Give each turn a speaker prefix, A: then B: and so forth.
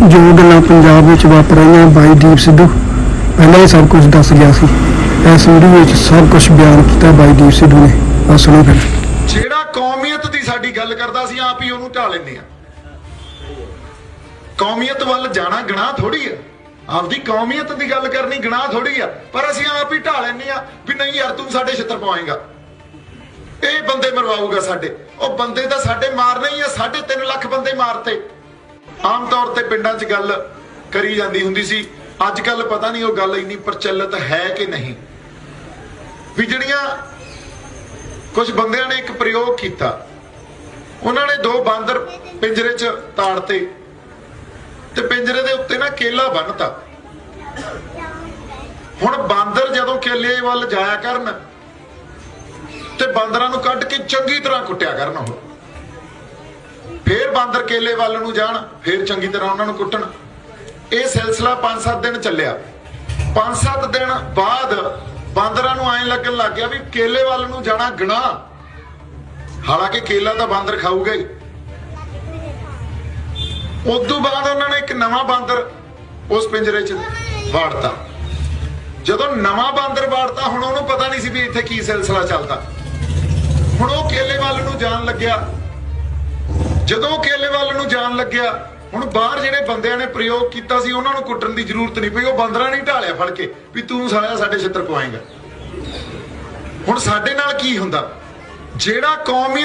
A: ਜੋ ਗੱਲਾਂ ਪੰਜਾਬ ਵਿੱਚ ਵਾਪਰ ਰਹੀਆਂ ਬਾਈ ਦੀਪ ਸਿੱਧੂ, ਪਹਿਲਾਂ ਹੀ ਸਭ ਕੁਝ ਦੱਸ ਗਿਆ ਸੀ। ਇਸ ਵੀਡੀਓ ਵਿੱਚ ਸਭ ਕੁਝ ਬਿਆਨ ਕੀਤਾ ਬਾਈ ਦੀਪ ਸਿੱਧੂ ਨੇ। ਆ ਸੁਣੋ ਫਿਰ।
B: ਜਿਹੜਾ ਕੌਮੀਅਤ ਦੀ ਸਾਡੀ ਗੱਲ ਕਰਦਾ ਸੀ, ਆਪ ਹੀ ਉਹਨੂੰ ਢਾ ਲੈਂਦੇ ਆ। ਕੌਮੀਅਤ ਵੱਲ ਜਾਣਾ ਗਨਾਹ ਥੋੜੀ ਆ। ਆਪਦੀ ਕੌਮੀਅਤ ਦੀ ਗੱਲ ਕਰਨੀ ਗਨਾਹ ਥੋੜੀ ਆ। ਪਰ ਅਸੀਂ ਆਪ ਹੀ ਢਾ ਲੈਂਦੇ ਆ ਵੀ ਨਹੀਂ ਯਾਰ, ਤੂੰ ਸਾਡੇ ਛਿੱਤਰ ਪਾਏਗਾ ਇਹ ਬੰਦੇ ਮਰਵਾਊਗਾ ਸਾਡੇ। ਉਹ ਬੰਦੇ ਤਾਂ ਸਾਡੇ ਮਾਰਨੇ ਹੀ ਆ 3.5 ਲੱਖ ਬੰਦੇ ਮਾਰਤੇ। ਆਮ ਤੌਰ ਤੇ ਪਿੰਡਾਂ 'ਚ ਗੱਲ ਕਰੀ ਜਾਂਦੀ ਹੁੰਦੀ ਸੀ। ਅੱਜ ਕੱਲ ਪਤਾ ਨਹੀਂ ਉਹ ਗੱਲ ਇੰਨੀ ਪ੍ਰਚਲਿਤ ਹੈ ਕਿ ਨਹੀਂ। ਵੀ ਜਿਹੜੀਆਂ ਕੁਝ ਬੰਦਿਆਂ ਨੇ ਇੱਕ ਪ੍ਰਯੋਗ ਕੀਤਾ, ਉਹਨਾਂ ਨੇ ਦੋ ਬਾਂਦਰ ਪਿੰਜਰੇ 'ਚ ਤਾੜਤੇ ਤੇ ਪਿੰਜਰੇ ਦੇ ਉੱਤੇ ਨਾ ਕੇਲਾ ਬੰਨਤਾ। ਹੁਣ ਬਾਂਦਰ ਜਦੋਂ ਕੇਲੇ ਵੱਲ ਜਾਇਆ ਕਰਨ ਤੇ ਬਾਂਦਰਾਂ ਨੂੰ ਕੱਢ ਕੇ ਚੰਗੀ ਤਰ੍ਹਾਂ ਕੁੱਟਿਆ ਕਰਨ ਉਹ। ਫੇਰ ਬਾਂਦਰ ਕੇਲੇ ਵੱਲ ਨੂੰ ਜਾਣ, ਫੇਰ ਚੰਗੀ ਤਰ੍ਹਾਂ ਉਹਨਾਂ ਨੂੰ ਕੁੱਟਣ। ਇਹ ਸਿਲਸਿਲਾ 5-7 ਦਿਨ ਚੱਲਿਆ। 5-7 ਦਿਨ ਬਾਅਦ ਬਾਂਦਰਾਂ ਨੂੰ ਐਂ ਲੱਗਣ ਲੱਗ ਗਿਆ ਵੀ ਕੇਲੇ ਵੱਲ ਨੂੰ ਜਾਣਾ ਗੁਨਾਹ। ਹਾਲਾਂਕਿ ਕੇਲਾ ਤਾਂ ਬਾਂਦਰ ਖਾਊਗਾ ਹੀ। ਉਦੋਂ ਬਾਅਦ ਉਹਨਾਂ ਨੇ ਇੱਕ ਨਵਾਂ ਬਾਂਦਰ ਉਸ ਪਿੰਜਰੇ 'ਚ ਵਾੜਤਾ। ਜਦੋਂ ਨਵਾਂ ਬਾਂਦਰ ਵਾੜਤਾ, ਹੁਣ ਉਹਨੂੰ ਪਤਾ ਨਹੀਂ ਸੀ ਵੀ ਇੱਥੇ ਕੀ ਸਿਲਸਿਲਾ ਚੱਲਦਾ। ਹੁਣ ਉਹ ਕੇਲੇ ਵੱਲ ਨੂੰ ਜਾਣ ਲੱਗਿਆ। ਜਦੋਂ ਉਹ ਕੇਲੇ ਵੱਲ ਨੂੰ ਜਾਣ ਲੱਗਿਆ, ਹੁਣ ਬਾਹਰ ਜਿਹੜੇ ਬੰਦਿਆਂ ਨੇ ਪ੍ਰਯੋਗ ਕੀਤਾ ਸੀ, ਉਹਨਾਂ ਨੂੰ ਕੁੱਟਣ ਦੀ ਜ਼ਰੂਰਤ ਨਹੀਂ ਪਈ, ਉਹ ਬਾਂਦਰਾਂ ਨੇ ਢਾਲਿਆ ਫੜ ਕੇ ਵੀ ਤੂੰ ਸਾਲਿਆ ਸਾਡੇ ਛਿੱਤਰ ਪਵਾਏਗਾ। ਹੁਣ ਸਾਡੇ ਨਾਲ ਕੀ ਹੁੰਦਾ? ਜਿਹੜਾ ਕੌਮੀ